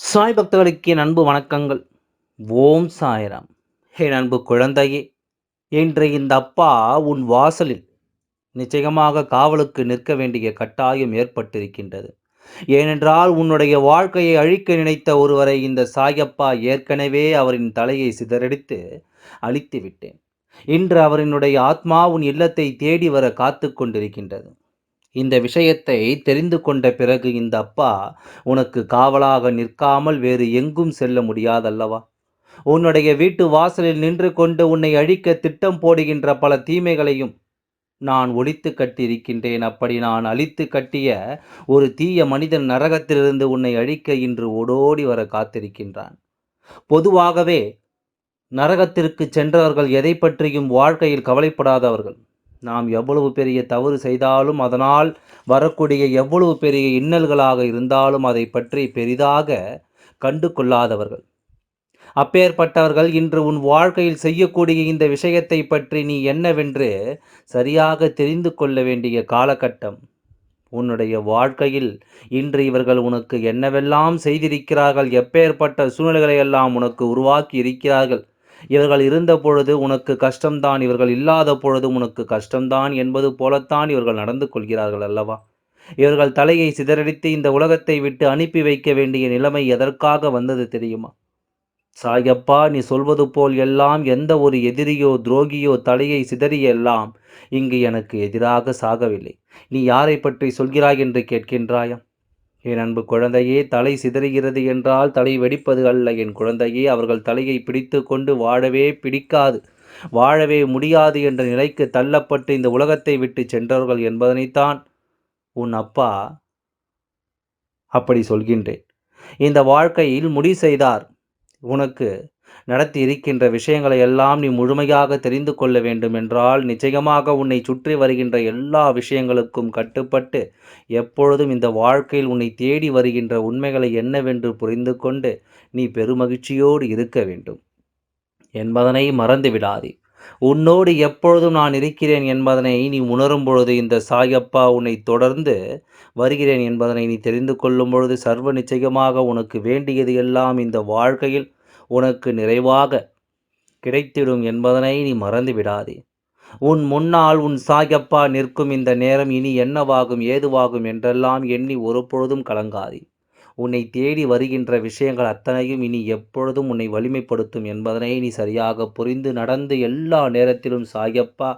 சாய் பக்தர்களுக்கு என் அன்பு வணக்கங்கள். ஓம் சாய்ராம். என் அன்பு குழந்தையே என்று இந்த அப்பா உன் வாசலில் நிச்சயமாக காவலுக்கு நிற்க வேண்டிய கட்டாயம் ஏற்பட்டிருக்கின்றது. ஏனென்றால் உன்னுடைய வாழ்க்கையை அழிக்க நினைத்த ஒருவரை இந்த சாயப்பா ஏற்கனவே அவரின் தலையை சிதறடித்து அழித்து விட்டேன் இன்று அவரினுடைய ஆத்மா உன் இல்லத்தை தேடி வர காத்து கொண்டிருக்கின்றது. இந்த விஷயத்தை தெரிந்து கொண்ட பிறகு இந்த அப்பா உனக்கு காவலாக நிற்காமல் வேறு எங்கும் செல்ல முடியாதல்லவா? உன்னுடைய வீட்டு வாசலில் நின்று கொண்டு உன்னை அழிக்க திட்டம் போடுகின்ற பல தீமைகளையும் நான் ஒழித்து கட்டியிருக்கின்றேன். அப்படி நான் அழித்து கட்டிய ஒரு தீய மனிதன் நரகத்திலிருந்து உன்னை அழிக்க இன்று ஓடோடி வர காத்திருக்கின்றான். பொதுவாகவே நரகத்திற்கு சென்றவர்கள் எதை பற்றியும் வாழ்க்கையில் கவலைப்படாதவர்கள். நாம் எவ்வளவு பெரிய தவறு செய்தாலும் அதனால் வரக்கூடிய எவ்வளவு பெரிய இன்னல்களாக இருந்தாலும் அதை பற்றி பெரிதாக கண்டு கொள்ளாதவர்கள். அப்பேற்பட்டவர்கள் இன்று உன் வாழ்க்கையில் செய்யக்கூடிய இந்த விஷயத்தை பற்றி நீ என்னவென்று சரியாக தெரிந்து கொள்ள வேண்டிய காலகட்டம். உன்னுடைய வாழ்க்கையில் இன்று இவர்கள் உனக்கு என்னவெல்லாம் செய்திருக்கிறார்கள் எப்பேற்பட்ட சூழ்நிலைகளை எல்லாம் உனக்கு உருவாக்கி இருக்கிறார்கள் இவர்கள் இருந்த பொழுது உனக்கு கஷ்டம்தான் இவர்கள் இல்லாத பொழுது உனக்கு கஷ்டம்தான் என்பது போலத்தான் இவர்கள் நடந்து கொள்கிறார்கள் அல்லவா? இவர்கள் தலையை சிதறடித்து இந்த உலகத்தை விட்டு அனுப்பி வைக்க வேண்டிய நிலைமை எதற்காக வந்தது தெரியுமா? சாயப்பா நீ சொல்வது போல் எல்லாம் எந்த ஒரு எதிரியோ துரோகியோ தலையை சிதறிய எல்லாம் இங்கு எனக்கு எதிராக சாகவில்லை. நீ யாரை பற்றி சொல்கிறாய் என்று கேட்கின்றாயா? என் அன்பு குழந்தையே தலை சிதறுகிறது என்றால் தலை வெடிப்பது அல்ல. என் குழந்தையே அவர்கள் தலையை பிடித்து கொண்டு வாழவே பிடிக்காது. வாழவே முடியாது என்ற நிலைக்கு தள்ளப்பட்டு இந்த உலகத்தை விட்டு சென்றவர்கள் என்பதனைத்தான் உன் அப்பா அப்படி சொல்கின்றேன். இந்த வாழ்க்கையில் முடி செய்தார். உனக்கு நடத்தி இருக்கின்ற விஷயங்களை எல்லாம் நீ முழுமையாக தெரிந்து கொள்ள வேண்டும் என்றால் நிச்சயமாக உன்னை சுற்றி வருகின்ற எல்லா விஷயங்களுக்கும் கட்டுப்பட்டு எப்பொழுதும் இந்த வாழ்க்கையில் உன்னை தேடி வருகின்ற உண்மைகளை என்னவென்று புரிந்து கொண்டு நீ பெருமகிழ்ச்சியோடு இருக்க வேண்டும். என்பதனை மறந்து விடாதே. உன்னோடு எப்பொழுதும் நான் இருக்கிறேன் என்பதனை நீ உணரும் பொழுது இந்த சாயப்பா உன்னை தொடர்ந்து வருகிறேன் என்பதனை நீ தெரிந்து கொள்ளும் பொழுது சர்வ நிச்சயமாக உனக்கு வேண்டியது எல்லாம் இந்த வாழ்க்கையில் உனக்கு நிறைவாக கிடைத்திடும் என்பதனை நீ மறந்து விடாதே உன் முன்னால் உன் சாயப்பா நிற்கும் இந்த நேரம் இனி என்னவாகும் ஏதுவாகும் என்றெல்லாம் எண்ணி ஒருபொழுதும் கலங்காதே. உன்னை தேடி வருகின்ற விஷயங்கள் அத்தனையும் இனி எப்பொழுதும் உன்னை வலிமைப்படுத்தும் என்பதனை நீ சரியாக புரிந்து நடந்து எல்லா நேரத்திலும் சாயப்பா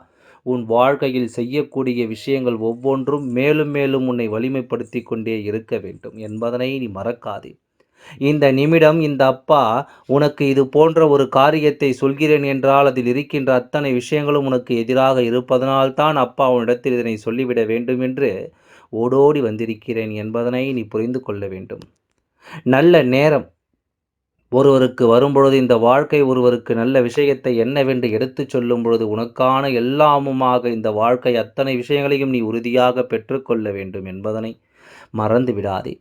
உன் வாழ்க்கையில் செய்யக்கூடிய விஷயங்கள் ஒவ்வொன்றும் மேலும் மேலும் உன்னை வலிமைப்படுத்தி கொண்டே இருக்க வேண்டும் என்பதனை நீ மறக்காதே. இந்த நிமிடம் இந்த அப்பா உனக்கு இது போன்ற ஒரு காரியத்தை சொல்கிறேன் என்றால் அதில் இருக்கின்ற அத்தனை விஷயங்களும் உனக்கு எதிராக இருப்பதனால்தான் அப்பா உன்னிடத்தில் இதனை சொல்லிவிட வேண்டும் என்று ஓடோடி வந்திருக்கிறேன் என்பதனை நீ புரிந்து கொள்ள வேண்டும். நல்ல நேரம். ஒருவருக்கு வரும்பொழுது இந்த வாழ்க்கை ஒருவருக்கு நல்ல விஷயத்தை என்னவென்று எடுத்துச் சொல்லும் பொழுது உனக்கான எல்லாமுமாக இந்த வாழ்க்கை அத்தனை விஷயங்களையும் நீ உறுதியாக பெற்றுக்கொள்ள வேண்டும் என்பதனை மறந்து விடாதே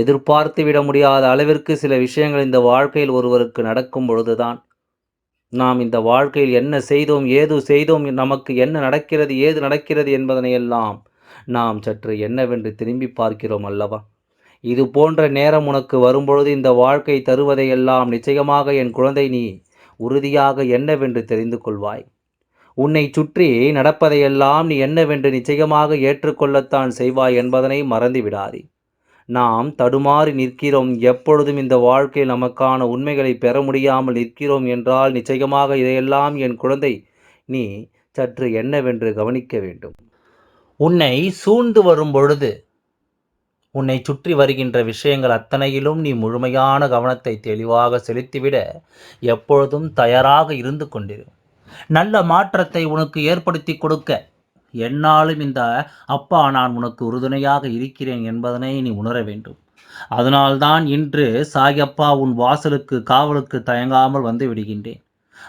எதிர்பார்த்து விட முடியாத அளவிற்கு சில விஷயங்கள் இந்த வாழ்க்கையில் ஒருவருக்கு நடக்கும் பொழுதுதான். நாம் இந்த வாழ்க்கையில் என்ன செய்தோம் ஏது செய்தோம் நமக்கு என்ன நடக்கிறது ஏது நடக்கிறது என்பதனையெல்லாம் நாம் சற்று என்னவென்று திரும்பி பார்க்கிறோம் அல்லவா? இது போன்ற நேரம் உனக்கு வரும்பொழுது இந்த வாழ்க்கை தருவதையெல்லாம் நிச்சயமாக என் குழந்தை நீ உறுதியாக என்னவென்று தெரிந்து கொள்வாய். உன்னை சுற்றி நடப்பதையெல்லாம் நீ என்னவென்று நிச்சயமாக ஏற்றுக்கொள்ளத்தான் செய்வாய் என்பதனை மறந்து விடாதே நாம் தடுமாறி நிற்கிறோம். எப்பொழுதும் இந்த வாழ்க்கையில் நமக்கான உண்மைகளை பெற முடியாமல் நிற்கிறோம் என்றால் நிச்சயமாக இதையெல்லாம் என் குழந்தை நீ சற்று என்னவென்று கவனிக்க வேண்டும். உன்னை சூழ்ந்து வரும் பொழுது உன்னை சுற்றி வருகின்ற விஷயங்கள் அத்தனையிலும் நீ முழுமையான கவனத்தை தெளிவாக செலுத்திவிட எப்பொழுதும் தயாராக இருந்து கொண்டிரு. நல்ல மாற்றத்தை உனக்கு ஏற்படுத்தி கொடுக்க என்னாலும் இந்த அப்பா நான் உனக்கு உறுதுணையாக இருக்கிறேன் என்பதனை நீ உணர வேண்டும். அதனால்தான் இன்று சாயப்பா உன் வாசலுக்கு காவலுக்கு தயங்காமல் வந்து விடுகின்றேன்.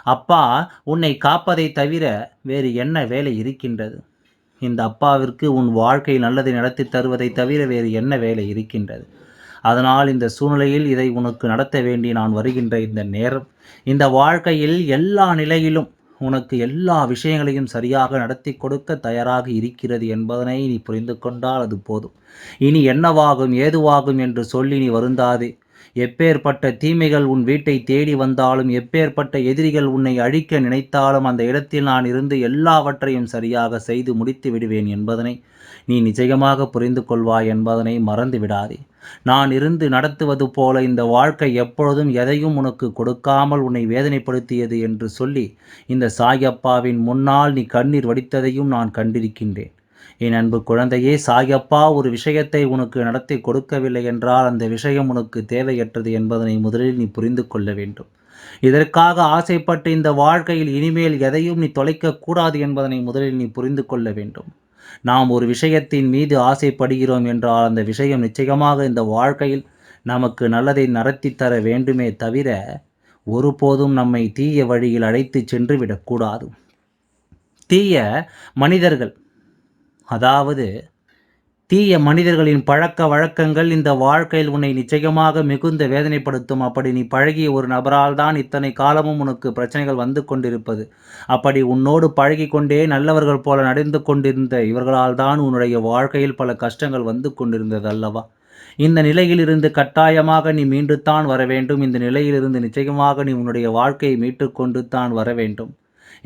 அப்பா உன்னை காப்பதை தவிர வேறு என்ன வேலை இருக்கின்றது? இந்த அப்பாவிற்கு உன் வாழ்க்கை நல்லதை நடத்தி தருவதை தவிர வேறு என்ன வேலை இருக்கின்றது? அதனால் இந்த சூழ்நிலையில் இதை உனக்கு நடத்த வேண்டி நான் வருகின்ற இந்த நேரம் இந்த வாழ்க்கையில் எல்லா நிலையிலும் உனக்கு எல்லா விஷயங்களையும் சரியாக நடத்தி கொடுக்க தயாராக இருக்கிறது என்பதனை நீ புரிந்து கொண்டால் அது போதும். இனி என்னவாகும் ஏதுவாகும் என்று சொல்லி நீ வருந்தாதே. எப்பேற்பட்ட தீமைகள் உன் வீட்டை தேடி வந்தாலும் எப்பேற்பட்ட எதிரிகள் உன்னை அழிக்க நினைத்தாலும் அந்த இடத்தில் நான் இருந்து எல்லாவற்றையும் சரியாக செய்து முடித்து விடுவேன் என்பதனை நீ நிச்சயமாக புரிந்து கொள்வாய் என்பதனை மறந்து விடாதே. நான் இருந்து நடத்துவது போல இந்த வாழ்க்கை எப்பொழுதும் எதையும் உனக்கு கொடுக்காமல் உன்னை வேதனைப்படுத்தியது என்று சொல்லி இந்த சாயப்பாவின் முன்னால் நீ கண்ணீர் வடித்ததையும் நான் கண்டிருக்கின்றேன். என் அன்பு குழந்தையே சாயப்பா ஒரு விஷயத்தை உனக்கு நடத்தி கொடுக்கவில்லை என்றால் அந்த விஷயம் உனக்கு தேவையற்றது என்பதனை முதலில் நீ புரிந்து கொள்ள வேண்டும். இதற்காக ஆசைப்பட்டு இந்த வாழ்க்கையில் இனிமேல் எதையும் நீ தொலைக்கக்கூடாது என்பதனை முதலில் நீ புரிந்து கொள்ள வேண்டும். நாம் ஒரு விஷயத்தின் மீது ஆசைப்படுகிறோம் என்றால் அந்த விஷயம் நிச்சயமாக இந்த வாழ்க்கையில் நமக்கு நல்லதை நடத்தி தர வேண்டுமே தவிர ஒருபோதும் நம்மை தீய வழியில் அழைத்து சென்று விடக்கூடாது தீய மனிதர்கள் அதாவது தீய மனிதர்களின் பழக்க வழக்கங்கள் இந்த வாழ்க்கையில் உன்னை நிச்சயமாக மிகுந்த வேதனைப்படுத்தும். அப்படி நீ பழகிய ஒரு நபரால் தான் இத்தனை காலமும் உனக்கு பிரச்சனைகள் வந்து கொண்டிருப்பது. அப்படி உன்னோடு பழகி கொண்டே நல்லவர்கள் போல நடந்து கொண்டிருந்த இவர்களால் தான் உன்னுடைய வாழ்க்கையில் பல கஷ்டங்கள் வந்து கொண்டிருந்தது அல்லவா? இந்த நிலையிலிருந்து கட்டாயமாக நீ மீண்டு தான் வர வேண்டும். இந்த நிலையிலிருந்து நிச்சயமாக நீ உன்னுடைய வாழ்க்கையை மீட்டு கொண்டு தான் வர வேண்டும்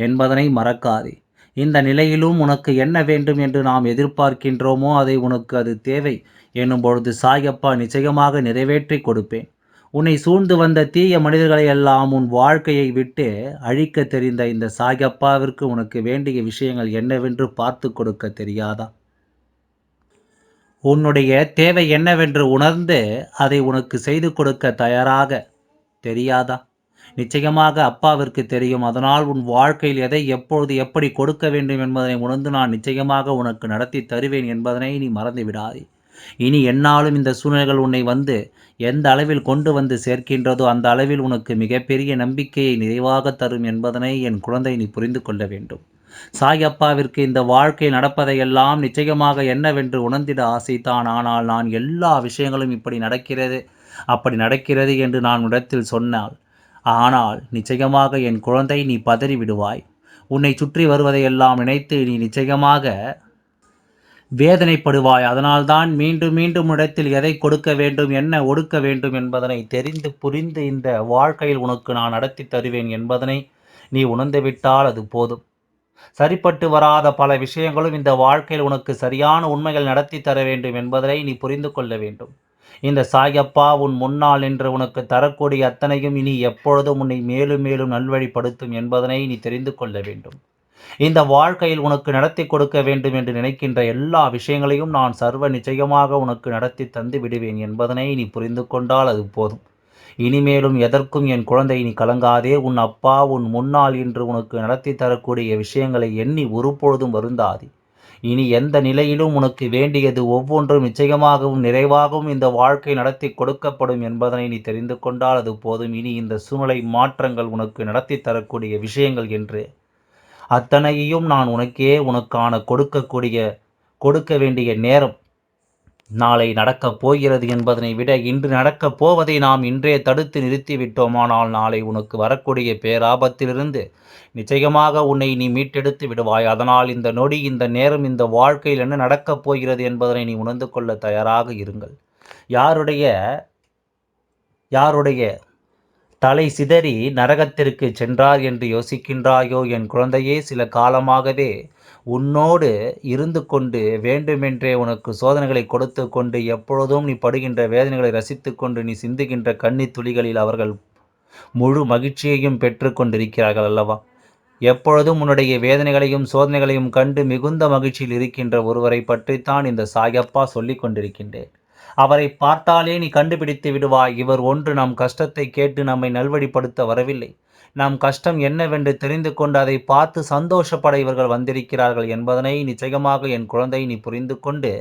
என்பதனை மறக்காதே. இந்த நிலையிலும் உனக்கு என்ன வேண்டும் என்று நாம் எதிர்பார்க்கின்றோமோ அதை உனக்கு அது தேவை என்னும் பொழுது சாயப்பா நிச்சயமாக நிறைவேற்றி கொடுப்பேன். உன்னை சூழ்ந்து வந்த தீய மனிதர்களை எல்லாம் உன் வாழ்க்கையை விட்டு அழிக்க தெரிந்த இந்த சாயப்பாவிற்கு உனக்கு வேண்டிய விஷயங்கள் என்னவென்று பார்த்து கொடுக்க தெரியாதா? உன்னுடைய தேவை என்னவென்று உணர்ந்து அதை உனக்கு செய்து கொடுக்க தயாராக தெரியாதா? நிச்சயமாக அப்பாவிற்கு தெரியும். அதனால் உன் வாழ்க்கையில் எதை எப்பொழுது எப்படி கொடுக்க வேண்டும் என்பதனை உணர்ந்து நான் நிச்சயமாக உனக்கு நடத்தி தருவேன் என்பதனை நீ மறந்து விடாதே. இனி என்னாலும் இந்த சூழ்நிலைகள் உன்னை வந்து எந்த அளவில் கொண்டு வந்து சேர்க்கின்றதோ அந்த அளவில் உனக்கு மிகப்பெரிய நம்பிக்கையை நிறைவாக தரும் என்பதனை என் குழந்தை நீ புரிந்து கொள்ள வேண்டும். சாய் அப்பாவிற்கு இந்த வாழ்க்கை நடப்பதையெல்லாம் நிச்சயமாக என்னவென்று உணர்ந்திட ஆசைத்தான் ஆனால் நான் எல்லா விஷயங்களும் இப்படி நடக்கிறது அப்படி நடக்கிறது என்று நான் இடத்தில் சொன்னால் ஆனால் நிச்சயமாக என் குழந்தை நீ பதறி விடுவாய் உன்னை சுற்றி வருவதையெல்லாம் நினைத்து நீ நிச்சயமாக வேதனைப்படுவாய். அதனால்தான் மீண்டும் மீண்டும் இடத்தில் எதை கொடுக்க வேண்டும் என்ன ஒடுக்க வேண்டும் என்பதனை தெரிந்து புரிந்து இந்த வாழ்க்கையில் உனக்கு நான் நடத்தி தருவேன் என்பதனை நீ உணர்ந்துவிட்டால் அது போதும். சரிப்பட்டு வராத பல விஷயங்களும் இந்த வாழ்க்கையில் உனக்கு சரியான உண்மைகள் நடத்தி தர வேண்டும் என்பதனை நீ புரிந்து கொள்ள வேண்டும். இந்த சாயப்பா உன் முன்னால் என்று உனக்கு தரக்கூடிய அத்தனையும் இனி எப்பொழுதும் உன்னை மேலும் மேலும் நல்வழிப்படுத்தும் என்பதனை நீ தெரிந்து கொள்ள வேண்டும். இந்த வாழ்க்கையில் உனக்கு நடத்தி கொடுக்க வேண்டும் என்று நினைக்கின்ற எல்லா விஷயங்களையும் நான் சர்வ நிச்சயமாக உனக்கு நடத்தி தந்து விடுவேன் என்பதனை நீ புரிந்து கொண்டால் அது போதும். இனிமேலும் எதற்கும் என் குழந்தை நீ கலங்காதே. உன் அப்பா உன் முன்னால் இன்று உனக்கு நடத்தி தரக்கூடிய விஷயங்களை எண்ணி ஒருபொழுதும் வருந்தாதே. இனி எந்த நிலையிலும் உனக்கு வேண்டியது ஒவ்வொன்றும் நிச்சயமாகவும் நிறைவாகவும் இந்த வாழ்க்கை நடத்தி கொடுக்கப்படும் என்பதனை நீ தெரிந்து கொண்டால் அது போதும். இனி இந்த சூழ்நிலை மாற்றங்கள் உனக்கு நடத்தி தரக்கூடிய விஷயங்கள் என்று. அத்தனையையும் நான் உனக்கே உனக்கான கொடுக்கக்கூடிய கொடுக்க வேண்டிய நேரம் நாளை நடக்கப் போகிறது என்பதனை விட இன்று நடக்கப் போவதை நாம் இன்றே தடுத்து நிறுத்திவிட்டோமானால் நாளை உனக்கு வரக்கூடிய பேராபத்திலிருந்து நிச்சயமாக உன்னை நீ மீட்டெடுத்து விடுவாய். அதனால் இந்த நொடி இந்த நேரம் இந்த வாழ்க்கையில் என்ன நடக்கப் போகிறது என்பதனை நீ உணர்ந்து கொள்ள தயாராக இருங்கள். யாருடைய யாருடைய தலை சிதறி நரகத்திற்கு சென்றார் என்று யோசிக்கின்றாயோ என் குழந்தையே சில காலமாகவே உன்னோடு இருந்து கொண்டு வேண்டுமென்றே உனக்கு சோதனைகளை கொடுத்து கொண்டு எப்பொழுதும் நீ படுகின்ற வேதனைகளை ரசித்து கொண்டு நீ சிந்துகின்ற கண்ணி துளிகளில் அவர்கள் முழு மகிழ்ச்சியையும் பெற்று கொண்டிருக்கிறார்கள் அல்லவா? எப்பொழுதும் உன்னுடைய வேதனைகளையும் சோதனைகளையும் கண்டு மிகுந்த மகிழ்ச்சியில் இருக்கின்ற ஒருவரை பற்றித்தான் இந்த சாயப்பா சொல்லிக் கொண்டிருக்கின்றேன். அவரை பார்த்தாலே நீ கண்டுபிடித்து விடுவாய். இவர் ஒன்று நம் கஷ்டத்தை கேட்டு நம்மை நல்வழிப்படுத்த வரவில்லை. நம் கஷ்டம் என்னவென்று தெரிந்து கொண்டு அதை பார்த்து சந்தோஷப்பட இவர்கள் வந்திருக்கிறார்கள் என்பதனை நிச்சயமாக என் குழந்தை நீ புரிந்து கொண்டு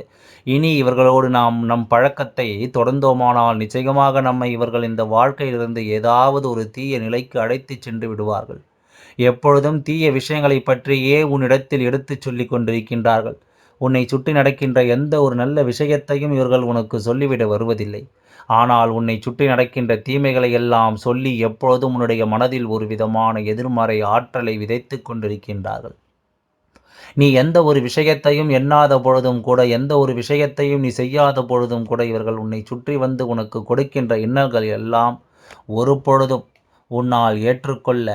இனி இவர்களோடு நாம் நம் பழக்கத்தை தொடர்ந்தோமானால் நிச்சயமாக நம்மை இவர்கள் இந்த வாழ்க்கையிலிருந்து ஏதாவது ஒரு தீய நிலைக்கு அழைத்து சென்று விடுவார்கள். எப்பொழுதும் தீய விஷயங்களை பற்றியே உன்னிடத்தில் எடுத்துச் சொல்லி கொண்டிருக்கின்றார்கள். உன்னை சுற்றி நடக்கின்ற எந்த ஒரு நல்ல விஷயத்தையும் இவர்கள் உனக்கு சொல்லிவிட வருவதில்லை. ஆனால் உன்னை சுற்றி நடக்கின்ற தீமைகளை எல்லாம் சொல்லி எப்பொழுதும் உன்னுடைய மனதில் ஒரு விதமான எதிர்மறை ஆற்றலை விதைத்து கொண்டிருக்கின்றார்கள். நீ எந்த ஒரு விஷயத்தையும் எண்ணாத பொழுதும் கூட எந்த ஒரு விஷயத்தையும் நீ செய்யாத பொழுதும் கூட இவர்கள் உன்னை சுற்றி வந்து உனக்கு கொடுக்கின்ற இன்னல்கள் எல்லாம் ஒரு பொழுதும் உன்னால் ஏற்றுக்கொள்ள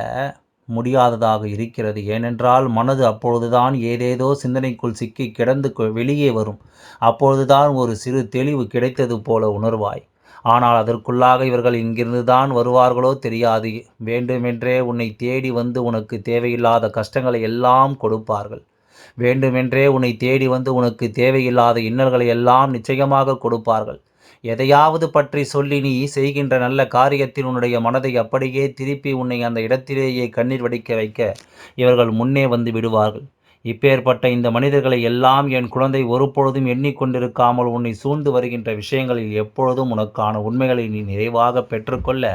முடியாததாக இருக்கிறது. ஏனென்றால் மனது அப்பொழுதுதான் ஏதேதோ சிந்தனைக்குள் சிக்கி கிடந்து வெளியே வரும். அப்பொழுதுதான் ஒரு சிறு தெளிவு கிடைத்தது போல உணர்வாய். ஆனால் அதற்குள்ளாக இவர்கள் இங்கிருந்து தான் வருவார்களோ தெரியாது. வேண்டுமென்றே உன்னை தேடி வந்து உனக்கு தேவையில்லாத கஷ்டங்களை எல்லாம் கொடுப்பார்கள். வேண்டுமென்றே உன்னை தேடி வந்து உனக்கு தேவையில்லாத இன்னல்களை எல்லாம் நிச்சயமாக கொடுப்பார்கள். எதையாவது பற்றி சொல்லி நீ செய்கின்ற நல்ல காரியத்தில் உன்னுடைய மனதை அப்படியே திருப்பி உன்னை அந்த இடத்திலேயே கண்ணீர் வடிக்க வைக்க இவர்கள் முன்னே வந்து விடுவார்கள். இப்பேற்பட்ட இந்த மனிதர்களை எல்லாம் என் குழந்தை ஒருபொழுதும் எண்ணிக்கொண்டிருக்காமல் உன்னை சூழ்ந்து வருகின்ற விஷயங்களில் எப்பொழுதும் உனக்கான உண்மைகளை நீ நிறைவாக பெற்றுக்கொள்ள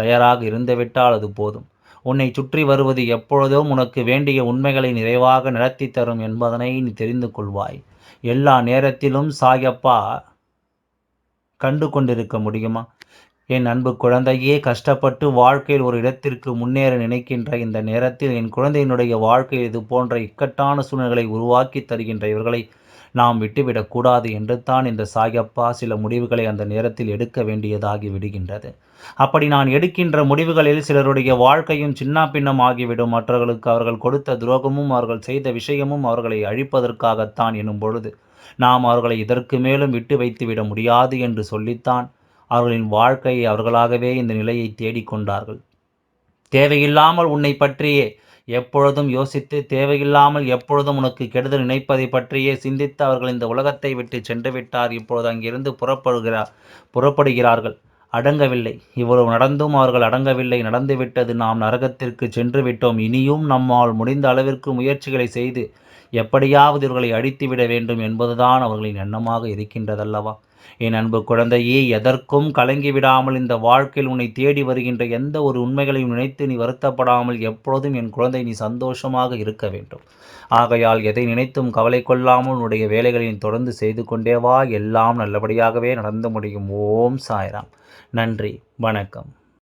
தயாராக இருந்துவிட்டால் அது போதும். உன்னை சுற்றி வருவது எப்பொழுதும் உனக்கு வேண்டிய உண்மைகளை நிறைவாக நடத்தி தரும் என்பதனை நீ தெரிந்து கொள்வாய். எல்லா நேரத்திலும் சாயப்பா கண்டு கொண்டிருக்க முடியுமா? என் அன்பு குழந்தையே கஷ்டப்பட்டு வாழ்க்கையில் ஒரு இடத்திற்கு முன்னேற நினைக்கின்ற இந்த நேரத்தில் என் குழந்தையினுடைய வாழ்க்கையில் இது போன்ற இக்கட்டான சூழ்நிலைகளை உருவாக்கி தருகின்ற இவர்களை நாம் விட்டுவிடக்கூடாது என்று தான் இந்த சாயப்பா சில முடிவுகளை அந்த நேரத்தில் எடுக்க வேண்டியதாகி விடுகின்றது. அப்படி நான் எடுக்கின்ற முடிவுகளில் சிலருடைய வாழ்க்கையும் சின்ன பின்னம் ஆகிவிடும். மற்றவர்களுக்கு அவர்கள் கொடுத்த துரோகமும் அவர்கள் செய்த விஷயமும் அவர்களை அழிப்பதற்காகத்தான் எனும் பொழுது நாம் அவர்களை இதற்கு மேலும் விட்டு வைத்துவிட முடியாது என்று சொல்லித்தான் அவர்களின் வாழ்க்கையை அவர்களாகவே இந்த நிலையை தேடிக்கொண்டார்கள். தேவையில்லாமல் உன்னை பற்றியே எப்பொழுதும் யோசித்து தேவையில்லாமல் எப்பொழுதும் உனக்கு கெடுதல் நினைப்பதை பற்றியே சிந்தித்து அவர்கள் இந்த உலகத்தை விட்டு சென்று விட்டார். இப்பொழுது அங்கிருந்து புறப்படுகிறார் புறப்படுகிறார்கள். அடங்கவில்லை. இவ்வளவு நடந்தும் அவர்கள் அடங்கவில்லை. நடந்துவிட்டது நாம் நரகத்திற்கு சென்று விட்டோம். இனியும் நம்மால் முடிந்த அளவிற்கு முயற்சிகளை செய்து எப்படியாவது இவர்களை அழித்துவிட வேண்டும் என்பதுதான் அவர்களின் எண்ணமாக இருக்கின்றதல்லவா? என் அன்பு குழந்தையே எதற்கும் கலங்கிவிடாமல் இந்த வாழ்க்கையில் உன்னை தேடி வருகின்ற எந்த ஒரு உண்மைகளையும் நினைத்து நீ வருத்தப்படாமல் எப்பொழுதும் என் குழந்தை நீ சந்தோஷமாக இருக்க வேண்டும். ஆகையால் எதை நினைத்தும் கவலை கொள்ளாமல் உன்னுடைய வேலைகளையும் தொடர்ந்து செய்து கொண்டே வா. எல்லாம் நல்லபடியாகவே நடந்து முடியும். ஓம் சாய்ராம். நன்றி. வணக்கம்.